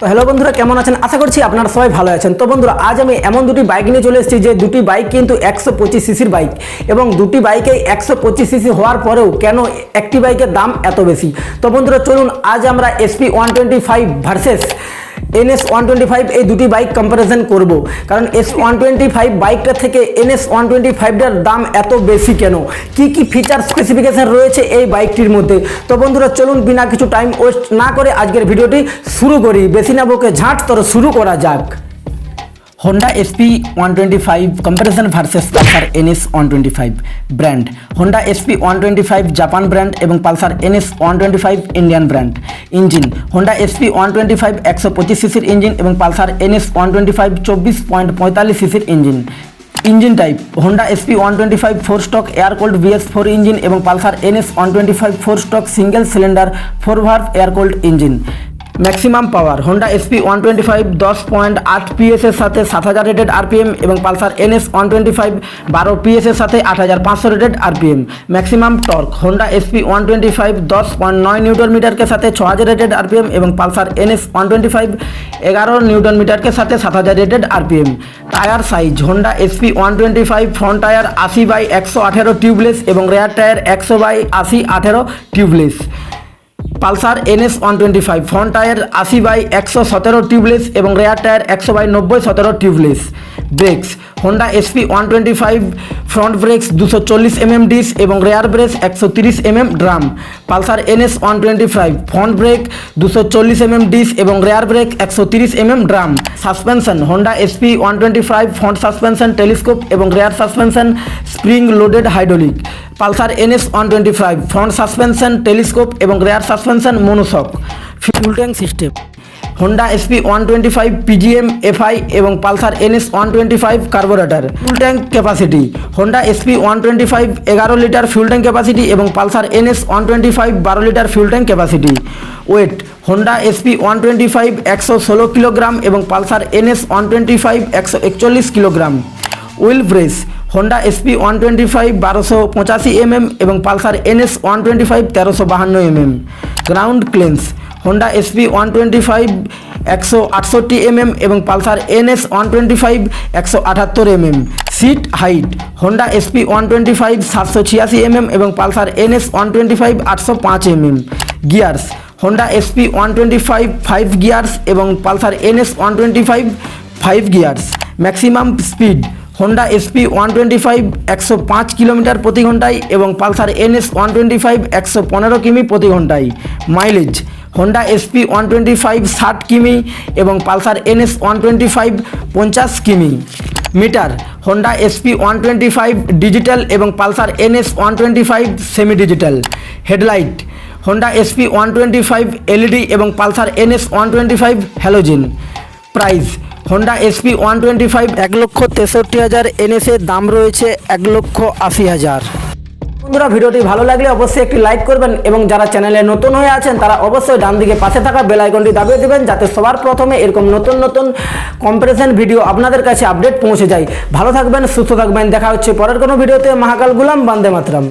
তো হ্যালো বন্ধুরা, কেমন আছেন? আশা করছি আপনারা সবাই ভালো আছেন। তো বন্ধুরা, আজ আমি এমন দুটি বাইক নিয়ে চলে এসেছি যে দুটি বাইক কিন্তু একশো পঁচিশ সিসির বাইক এবং দুটি বাইকে একশো পঁচিশ সিসি হওয়ার পরেও কেন একটি বাইকের দাম এত বেশি? তো বন্ধুরা, চলুন, আজ আমরা SP one twenty five versus NS one twenty five এই দুটি বাইক কম্পারিজন করব। কারণ এস ওয়ান টোয়েন্টি ফাইভ বাইকটা থেকে এনএস ওয়ান টোয়েন্টি ফাইভটার দাম এত বেশি কেন? কি কি ফিচার স্পেসিফিকেশন রয়েছে এই বাইকটির মধ্যে? তো বন্ধুরা, চলুন বিনা কিছু টাইম ওয়েস্ট না করে আজকের ভিডিওটি শুরু করি। বেশি না বকে ঝাঁট, তোর শুরু করা যাক। Honda SP one twenty five comparison versus Pulsar NS one twenty five brand Honda SP one twenty five Japan brand এবং Pulsar NS one twenty five Indian brand engine. Honda SP one twenty five একশো পঁচিশ সিসির engine এবং Pulsar NS one twenty five চব্বিশ point পঁয়তাল্লিশ সিসির engine. Engine type Honda SP one twenty five four stroke air cooled BS four engine এবং Pulsar NS one twenty five four stroke single cylinder four valve air cooled engine. Maximum power. Honda SP one twenty five দশ point আট পিএসের সাথে সাত হাজার rated RPM এবং Pulsar NS one twenty five বারো পিএসের সাথে আট হাজার পাঁচশো rated RPM maximum torque Honda SP one twenty five দশ পয়েন্ট নয় নিউটন মিটারকে সাথে ছ হাজার রেটেড আরপিএম এবং Pulsar NS one twenty five এগারো নিউটন মিটারকে সাথে সাত হাজার rated RPM tyre size Honda SP one twenty five front tyre আশি বাই একশো আঠেরো টিউবলেস এবং রেয়ার টায়ার একশো বাই আশি আঠেরো tubeless Pulsar NS one twenty five, front tyre আশি বাই একশো সতেরো টিউবলেস এবং রেয়ার টায়ার একশো বাই নব্বই সতেরো tubeless. Brakes Honda SP one twenty five front brakes দুশো চল্লিশ এমএম ডিস এবং রেয়ার ব্রেস একশো তিরিশ MM drum Pulsar NS one twenty five front brake দুশো চল্লিশ এমএম ডিস এবং রেয়ার ব্রেক একশো তিরিশ MM drum suspension Honda SP one twenty five front suspension telescope এবং rear suspension spring loaded hydraulic Pulsar NS one twenty five front suspension telescope এবং rear suspension monoshock full tank system Honda SP one twenty five PGM FI এবং Pulsar NS one twenty five carburettor full tank capacity Honda SP one twenty five এগারো litre ফুল tank capacity এবং Pulsar NS one twenty five বারো litre full tank capacity weight Honda SP one twenty five একশো ষোলো kilogram এবং Pulsar NS one twenty five একশো একচল্লিশ kilogram. Wheelbase Honda SP one twenty five বারোশো পঁচাশি MM এবং Pulsar NS one twenty five তেরোশো বাহান্ন MM. Ground clearance Honda SP one twenty five একশো আটষট্টি এমএম এবং Pulsar NS one twenty five একশো আটাত্তর MM seat height Honda SP one twenty five সাতশো ছিয়াশি এমএম এবং Pulsar NS one twenty five আটশো পাঁচ MM gears Honda SP one twenty five five gears এবং Pulsar NS one twenty five five gears maximum speed Honda SP one twenty five একশো পাঁচ kilometre প্রতি ঘন্টায় এবং Pulsar NS one twenty five একশো পনেরো কিমি প্রতি ঘন্টায়। Mileage Honda SP one twenty five ষাট কিমি এবং Pulsar NS one twenty five পঞ্চাশ কিমি। Meter Honda SP one twenty five digital এবং Pulsar NS one twenty five semi digital headlight Honda SP one twenty five LED এবং Pulsar NS one twenty five halogen price Honda SP one twenty five এক লক্ষ তেষট্টি হাজার এনএসের দাম রয়েছে এক লক্ষ আশি হাজার। বন্ধুরা, ভিডিওটি ভালো লাগলে অবশ্যই একটি লাইক করবেন এবং যারা চ্যানেলে নতুন হয়ে আছেন, তারা অবশ্যই ডান দিকে পাশে থাকা বেল আইকনটি দাবিয়ে দেবেন যাতে সবার প্রথমে এরকম নতুন নতুন কম্পারিজন ভিডিও আপনাদের কাছে আপডেট পৌঁছে যায়। ভালো থাকবেন, সুস্থ থাকবেন, দেখা হচ্ছে পরের কোনো ভিডিওতে। মহাকাল গুলাম, বান্দে মাতরাম।